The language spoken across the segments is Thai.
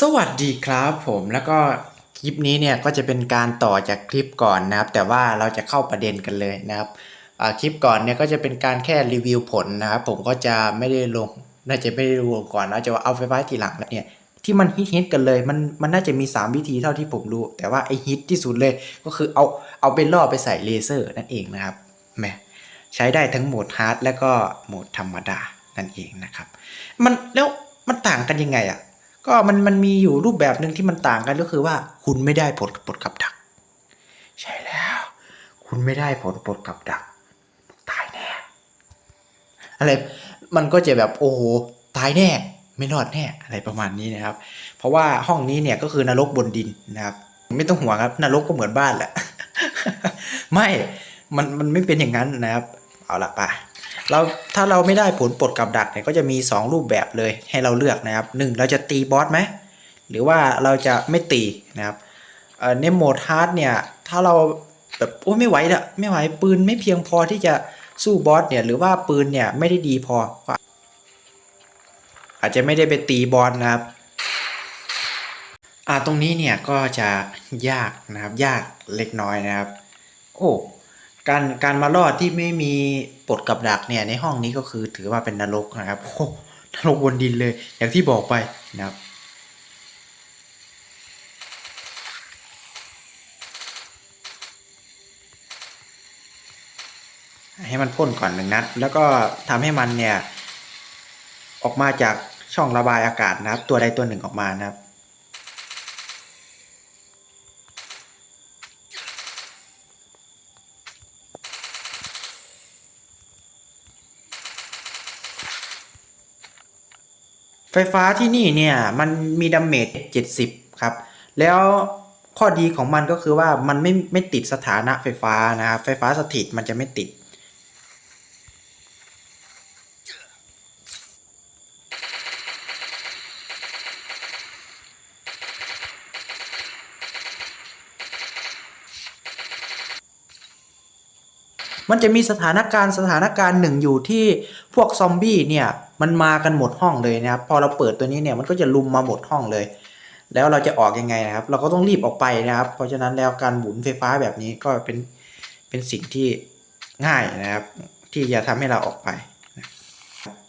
สวัสดีครับผมแล้วก็คลิปนี้เนี่ยก็จะเป็นการต่อจากคลิปก่อนนะครับ แต่ว่าเราจะเข้าประเด็นกันเลยนะครับคลิปก่อนเนี่ยก็จะเป็นการแค่รีวิวผลนะครับ ผมก็จะไม่ได้ลง น่าจะไม่ได้ลงก่อนนะจะว่าเอาไปไว้ทีหลังแล้วเนี่ยที่มันฮิตๆกันเลยมันมันน่าจะมี 3 วิธีเท่าที่ผมรู้ แต่ว่าไอฮิตที่สุดเลยก็คือเอาเอาไปล่อไปใส่เลเซอร์นั่นเองนะครับแหมใช้ได้ทั้งโหมดฮาร์ดและก็โหมดธรรมดานั่นเองนะครับ มันแล้วมันต่างกันยังไงอะ ก็มันมันมีอยู่รูปแบบหนึ่งที่มันต่างกันก็คือว่า คุณไม่ได้ผลปลดกับดัก ใช่แล้ว คุณไม่ได้ผลปลดกับดักตายแน่อะไรมันก็จะแบบโอ้โหตายแน่ ไม่รอดแน่อะไรประมาณนี้นะครับ เพราะว่าห้องนี้เนี่ยก็คือนรกบนดินนะครับ ไม่ต้องห่วงครับนรกก็เหมือนบ้านแหละไม่มันมันไม่เป็นอย่างนั้นนะครับ เอาละไป เราถ้าเราไม่ได้ผลปลดกับดักเนี่ยก็จะมี 2 รูปแบบเลยให้เราเลือกนะครับหนึ่งเราจะตีบอสไหมหรือว่าเราจะไม่ตีนะครับเอ่อในโหมดฮาร์ดเนี่ยถ้าเราแบบโอ้ไม่ไหวละไม่ไหวปืนไม่เพียงพอที่จะสู้บอสเนี่ยหรือว่าปืนเนี่ยไม่ได้ดีพอ อาจจะไม่ได้ไปตีบอสนะครับอ่าตรงนี้เนี่ยก็จะยากนะครับยากเล็กน้อยนะครับ โอ้ การการมารอดที่ไม่มีปลดกับดักเนี่ยในห้องนี้ก็คือถือว่าเป็นนรกนะครับโอ้นรกบนดินเลย อย่างที่บอกไปนะครับให้มันพ่นก่อนหนึ่งนัด แล้วก็ทำให้มันเนี่ย ออกมาจากช่องระบายอากาศนะครับ ตัวใดตัวหนึ่งออกมานะครับ ไฟฟ้าที่นี่เนี่ยมันมีดาเมจ70 ครับ แล้วข้อดีของมันก็คือว่ามันไม่ไม่ติดสถานะไฟฟ้านะครับไฟฟ้าสถิตมันจะไม่ติด มันจะมีสถานการณ์สถานการณ์หนึ่งอยู่ที่พวกซอมบี้เนี่ยมันมากันหมดห้องเลยนะครับพอเราเปิดตัวนี้เนี่ยมันก็จะลุมมาหมดห้องเลย แล้วเราจะออกยังไงนะครับ เราก็ต้องรีบออกไปนะครับ เพราะฉะนั้นแล้วการหมุนไฟฟ้าแบบนี้ก็เป็นเป็นสิ่งที่ง่ายนะครับ ที่จะทำให้เราออกไป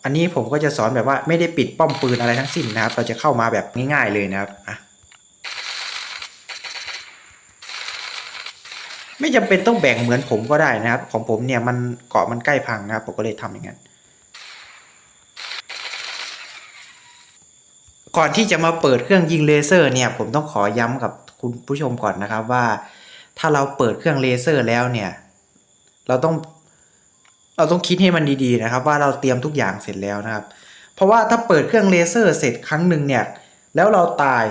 อันนี้ผมก็จะสอนแบบว่าไม่ได้ปิดป้อมปืนอะไรทั้งสิ้นนะครับ เราจะเข้ามาแบบง่ายๆเลยนะครับอะ ไม่จำเป็นต้องแบ่งเหมือนผมก็ได้นะครับ ของผมเนี่ยมันเกาะมันใกล้พังนะครับผมก็เลยทำอย่างนั้นก่อนที่จะมาเปิดเครื่องยิงเลเซอร์เนี่ย ผมต้องขอย้ำกับคุณผู้ชมก่อนนะครับว่า ถ้าเราเปิดเครื่องเลเซอร์แล้วเนี่ย เราต้อง เราต้องคิดให้มันดีๆนะครับ ว่าเราเตรียมทุกอย่างเสร็จแล้วนะครับ เพราะว่าถ้าเปิดเครื่องเลเซอร์เสร็จครั้งหนึ่งเนี่ย แล้วเราตาย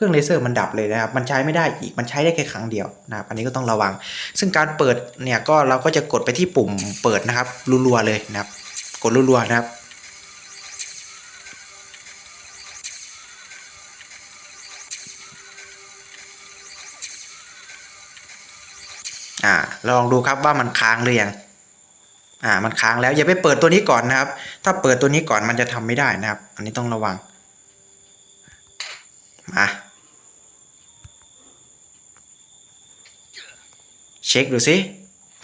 เครื่องเลเซอร์มันดับเลยนะครับมันใช้ไม่ได้อีกมันใช้ได้แค่ครั้งเดียวนะครับอันนี้ก็ต้องระวัง ซึ่งการเปิดเนี่ยก็เราก็จะกดไปที่ปุ่มเปิดนะครับรัวๆเลยนะครับ กดรัวๆนะครับอ่าลองดูครับว่ามันค้างหรือยังอ่ามันค้างแล้วอย่าไปเปิดตัวนี้ก่อนนะครับ ถ้าเปิดตัวนี้ก่อนมันจะทำไม่ได้นะครับ อันนี้ต้องระวังมา เช็คดูสิ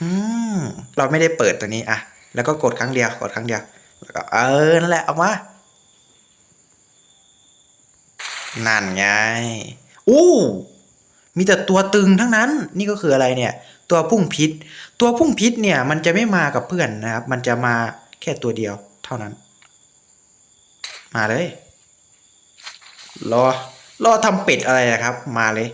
อืมเราไม่ได้เปิดตัวนี้อะ แล้วก็กดครั้งเดียว กดครั้งเดียว แล้วก็ เออ นั่นแหละ ออกมา นั่นไง อู้มีแต่ตัวตึงทั้งนั้น นี่ก็คืออะไรเนี่ย ตัวพุ่งพิษ ตัวพุ่งพิษเนี่ย มันจะไม่มากับเพื่อนนะครับ มันจะมาแค่ตัวเดียว เท่านั้น มาเลย รอ รอทำเป็ดอะไรนะครับ มาเลย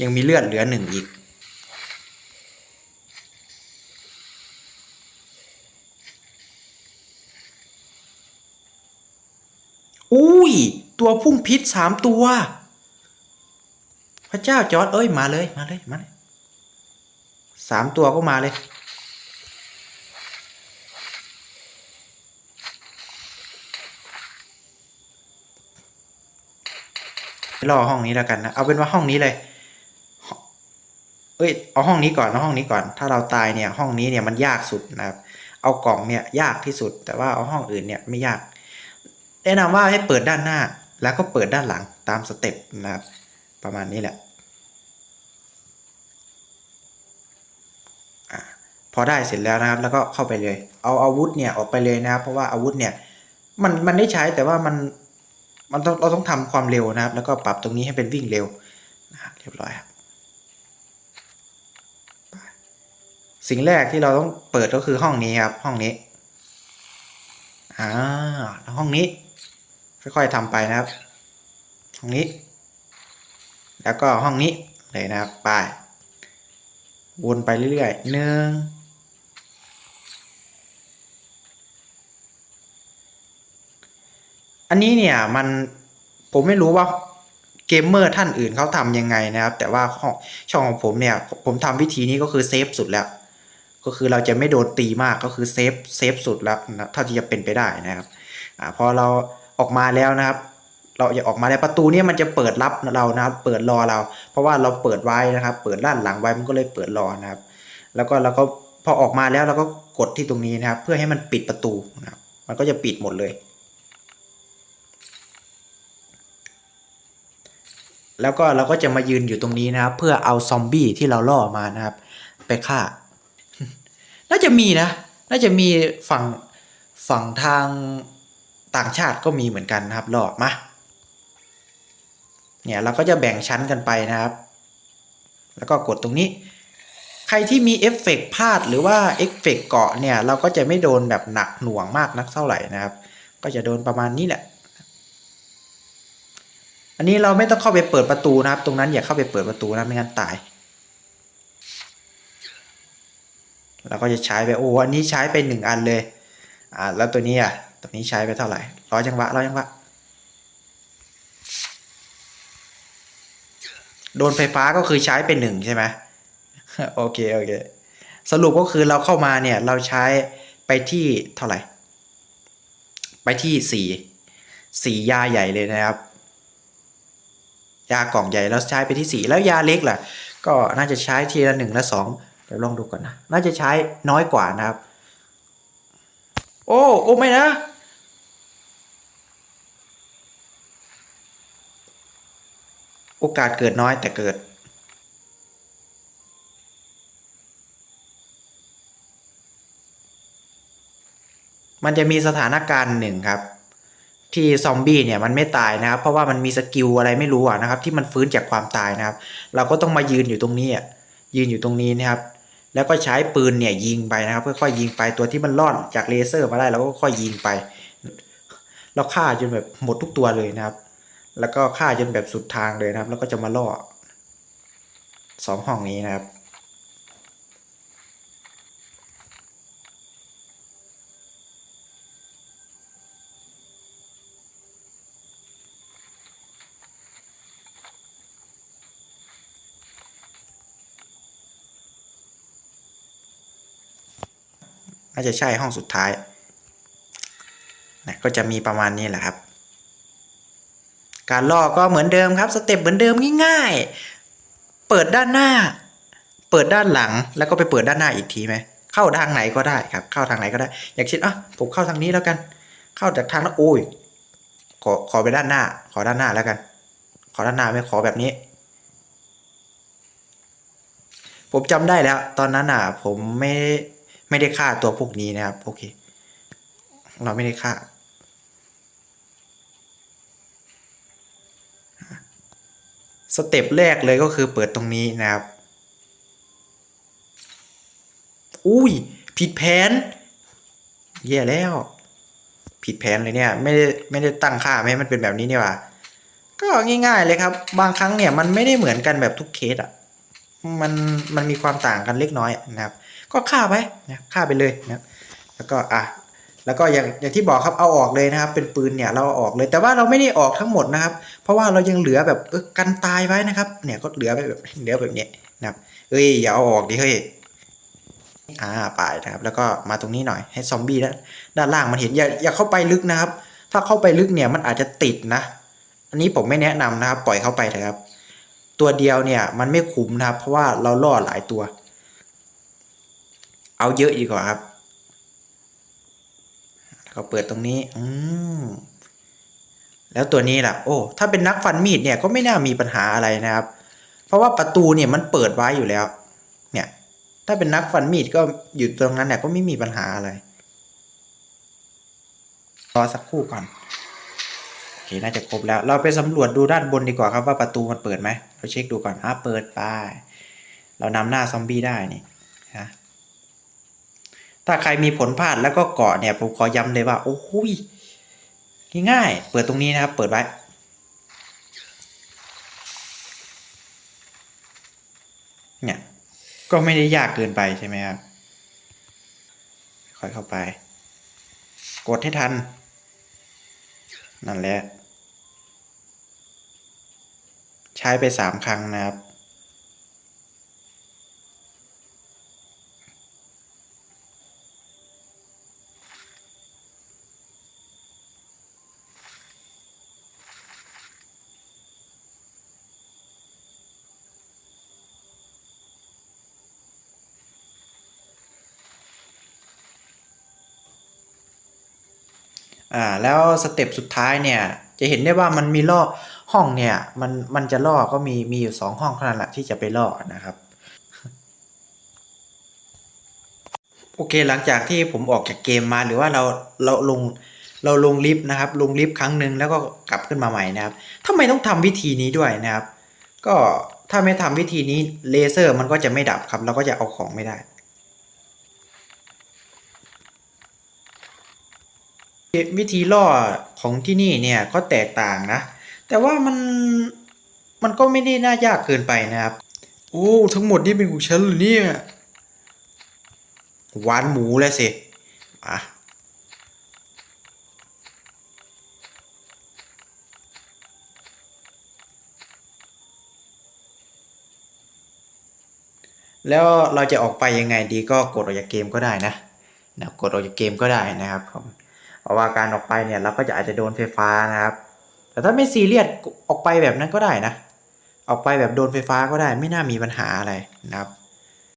ยังมีเลือดเหลือหนึ่งอีก อุ้ย ตัวพุ่งพิษสามตัว พระเจ้าจอร์ดเอ้ย มาเลย มาเลย มาเลยสามตัวก็มาเลย รอห้องนี้แล้วกันนะ เอาเป็นว่าห้องนี้เลย เอ้ยเอาห้องนี้ก่อนเอาห้องนี้ก่อน ถ้าเราตายเนี่ยห้องนี้เนี่ยมันยากสุดนะครับ เอากล่องเนี่ยยากที่สุด แต่ว่าเอาห้องอื่นเนี่ยไม่ยาก แนะนำว่าให้เปิดด้านหน้า แล้วก็เปิดด้านหลังตามสเต็ปนะครับ ประมาณนี้แหละพอได้เสร็จแล้วนะครับ แล้วก็เข้าไปเลย เอาอาวุธเนี่ยออกไปเลยนะครับ เพราะว่าอาวุธเนี่ยมันมันได้ใช้แต่ว่ามันมันต้องเราต้องทำความเร็วนะครับ แล้วก็ปรับตรงนี้ให้เป็นวิ่งเร็วนะครับเรียบร้อยครับ สิ่งแรกที่เราต้องเปิดก็คือห้องนี้ครับ ห้องนี้อ่าแล้วห้องนี้ ค่อยๆทำไปนะครับ ห้องนี้ แล้วก็ห้องนี้เลยนะครับไปวนไปเรื่อยๆหนึ่งอันนี้เนี่ยมันผมไม่รู้ว่าเกมเมอร์ท่านอื่นเขาทำยังไงนะครับ แต่ว่าช่องของผมเนี่ย ผมทำวิธีนี้ก็คือเซฟสุดแล้ว ก็คือเราจะไม่โดนตีมากก็คือเซฟเซฟสุดแล้วนะเท่าที่จะเป็นไปได้นะครับอ่าพอเราออกมาแล้วนะครับ เราจะออกมาแล้วประตูเนี่ยมันจะเปิดรับเรานะครับ เปิดรอเรา เพราะว่าเราเปิดไว้นะครับ เปิดด้านหลังไว้มันก็เลยเปิดรอนะครับ แล้วก็เราก็พอออกมาแล้วเราก็กดที่ตรงนี้นะครับ เพื่อให้มันปิดประตูนะครับ มันก็จะปิดหมดเลย แล้วก็เราก็จะมายืนอยู่ตรงนี้นะครับ เพื่อเอาซอมบี้ที่เราล่อมานะครับ ไปฆ่า น่าจะมีนะ น่าจะมีฝั่งฝั่งทางต่างชาติก็มีเหมือนกันนะครับล่อมาเนี่ยเราก็จะแบ่งชั้นกันไปนะครับ แล้วก็กดตรงนี้ ใครที่มีเอฟเฟกต์พลาดหรือว่าเอฟเฟกต์เกาะเนี่ย เราก็จะไม่โดนแบบหนักหน่วงมากนักเท่าไหร่นะครับ ก็จะโดนประมาณนี้แหละอันนี้เราไม่ต้องเข้าไปเปิดประตูนะครับ ตรงนั้นอย่าเข้าไปเปิดประตูนะไม่งั้นตาย เราก็จะใช้ไปโอ้อันนี้ใช้ไปหนึ่งอันเลยอ่าแล้วตัวนี้อะตัวนี้ใช้ไปเท่าไหร่ร้อยจังหวะร้อยจังหวะโดนไฟฟ้าก็คือใช้ไปหนึ่งใช่ไหมโอเคโอเคสรุปก็คือเราเข้ามาเนี่ยเราใช้ไปที่เท่าไหร่ ไปที่สี่สี่ยาใหญ่เลยนะครับ ยากล่องใหญ่แล้วใช้ไปที่สี่แล้วยาเล็กล่ะ ก็น่าจะใช้ทีละหนึ่งละสอง เดี๋ยวลองดูก่อนนะ น่าจะใช้น้อยกว่านะครับ โอ้โอ้ไม่นะ โอกาสเกิดน้อยแต่เกิด มันจะมีสถานการณ์หนึ่งครับ ที่ซอมบี้เนี่ยมันไม่ตายนะครับ เพราะว่ามันมีสกิลอะไรไม่รู้อะนะครับ ที่มันฟื้นจากความตายนะครับ เราก็ต้องมายืนอยู่ตรงนี้อะยืนอยู่ตรงนี้นะครับ แล้วก็ใช้ปืนเนี่ยยิงไปนะครับค่อยๆยิงไปตัวที่มันรอดจากเลเซอร์มาได้เราก็ค่อยยิงไปเราฆ่าจนแบบหมดทุกตัวเลยนะครับ แล้วก็ฆ่าจนแบบสุดทางเลยนะครับ แล้วก็จะมาล่อสองห้องนี้นะครับ น่าจะใช่ห้องสุดท้ายนะก็จะมีประมาณนี้แหละครับ การลอกก็เหมือนเดิมครับสเต็ปเหมือนเดิมง่ายๆ เปิดด้านหน้า เปิดด้านหลังแล้วก็ไปเปิดด้านหน้าอีกทีไหมเข้าทางไหนก็ได้ครับ เข้าทางไหนก็ได้ อย่างเช่นอะผมเข้าทางนี้แล้วกัน เข้าจากทางนั้นโอ้ยขอขอไปด้านหน้า ขอด้านหน้าแล้วกัน ขอด้านหน้าไม่ขอแบบนี้ ผมจำได้แล้ว ตอนนั้นอะผมไม่ ไม่ได้ฆ่าตัวพวกนี้นะครับ โอเค เราไม่ได้ฆ่า สเต็ปแรกเลยก็คือเปิดตรงนี้นะครับ อุ้ย ผิดแผนแย่แล้ว ผิดแผนเลยเนี่ย ไม่ได้ไม่ได้ตั้งค่าไม่ให้มันเป็นแบบนี้นี่หว่าก็ง่ายๆเลยครับ บางครั้งเนี่ยมันไม่ได้เหมือนกันแบบทุกเคสอะมันมันมีความต่างกันเล็กน้อยนะครับ ก็ฆ่าไปนะฆ่าไปเลยนะแล้วก็อะแล้วก็อย่างอย่างที่บอกครับเอาออกเลยนะครับ เป็นปืนเนี่ยเราเอาออกเลย แต่ว่าเราไม่ได้ออกทั้งหมดนะครับ เพราะว่าเรายังเหลือแบบกันตายไว้นะครับ เนี่ยก็เหลือไปแบบเหลือแบบนี้นะครับเอ้ยอย่าเอาออกดิเฮ้ยอ่าไปนะครับ แล้วก็มาตรงนี้หน่อยให้ซอมบี้ด้านด้านล่างมันเห็นอย่าอย่าเข้าไปลึกนะครับ ถ้าเข้าไปลึกเนี่ยมันอาจจะติดนะ อันนี้ผมไม่แนะนำนะครับ ปล่อยเข้าไปเถอะครับ ตัวเดียวเนี่ยมันไม่คุ้มนะครับ เพราะว่าเราล่อหลายตัว เอาเยอะดีกว่าครับก็เปิดตรงนี้ อืมแล้วตัวนี้ล่ะ โอ้ ถ้าเป็นนักฟันมีดเนี่ยก็ไม่น่ามีปัญหาอะไรนะครับ เพราะว่าประตูเนี่ยมันเปิดไว้อยู่แล้ว เนี่ย ถ้าเป็นนักฟันมีดก็อยู่ตรงนั้นเนี่ยก็ไม่มีปัญหาอะไร รอสักครู่ก่อน โอเค น่าจะครบแล้ว เราไปสำรวจดูด้านบนดีกว่าครับว่าประตูมันเปิดไหม เราเช็คดูก่อน อะ เปิดไป เรานำหน้าซอมบี้ได้นี่ ถ้าใครมีผลพลาดแล้วก็เกาะเนี่ยผมขอย้ำเลยว่าโอ้โหยง่ายๆเปิดตรงนี้นะครับ เปิดไว้เนี่ยก็ไม่ได้ยากเกินไปใช่ไหมครับ ค่อยเข้าไป กดให้ทัน นั่นแหละ ใช้ไปสามครั้งนะครับ อ่าแล้วสเต็ปสุดท้ายเนี่ยจะเห็นได้ว่ามันมีล่อห้องเนี่ยมันมันจะล่อก็มีมีอยู่สองห้องเท่านั้นแหละที่จะไปล่อนะครับโอเคหลังจากที่ผมออกจากเกมมาหรือว่าเราเราลงเราลงลิฟต์นะครับ ลงลิฟต์ครั้งหนึ่งแล้วก็กลับขึ้นมาใหม่นะครับทำไมต้องทำวิธีนี้ด้วยนะครับ ก็ถ้าไม่ทำวิธีนี้เลเซอร์มันก็จะไม่ดับครับ เราก็จะเอาของไม่ได้ วิธีล่อของที่นี่เนี่ยก็แตกต่างนะ แต่ว่ามันมันก็ไม่ได้น่ายากเกินไปนะครับ โอ้ทั้งหมดนี่เป็นของฉันเหรอเนี่ยหวานหมูแล้วสิอะแล้วเราจะออกไปยังไงดีก็กดออกจากเกมก็ได้นะนะกดออกจากเกมก็ได้นะครับผม ราะว่าการออกไปเนี่ยเราก็จะอาจจะโดนไฟฟ้านะครับ แต่ถ้าไม่ซีเรียสออกไปแบบนั้นก็ได้นะ ออกไปแบบโดนไฟฟ้าก็ได้ไม่น่ามีปัญหาอะไรนะครับ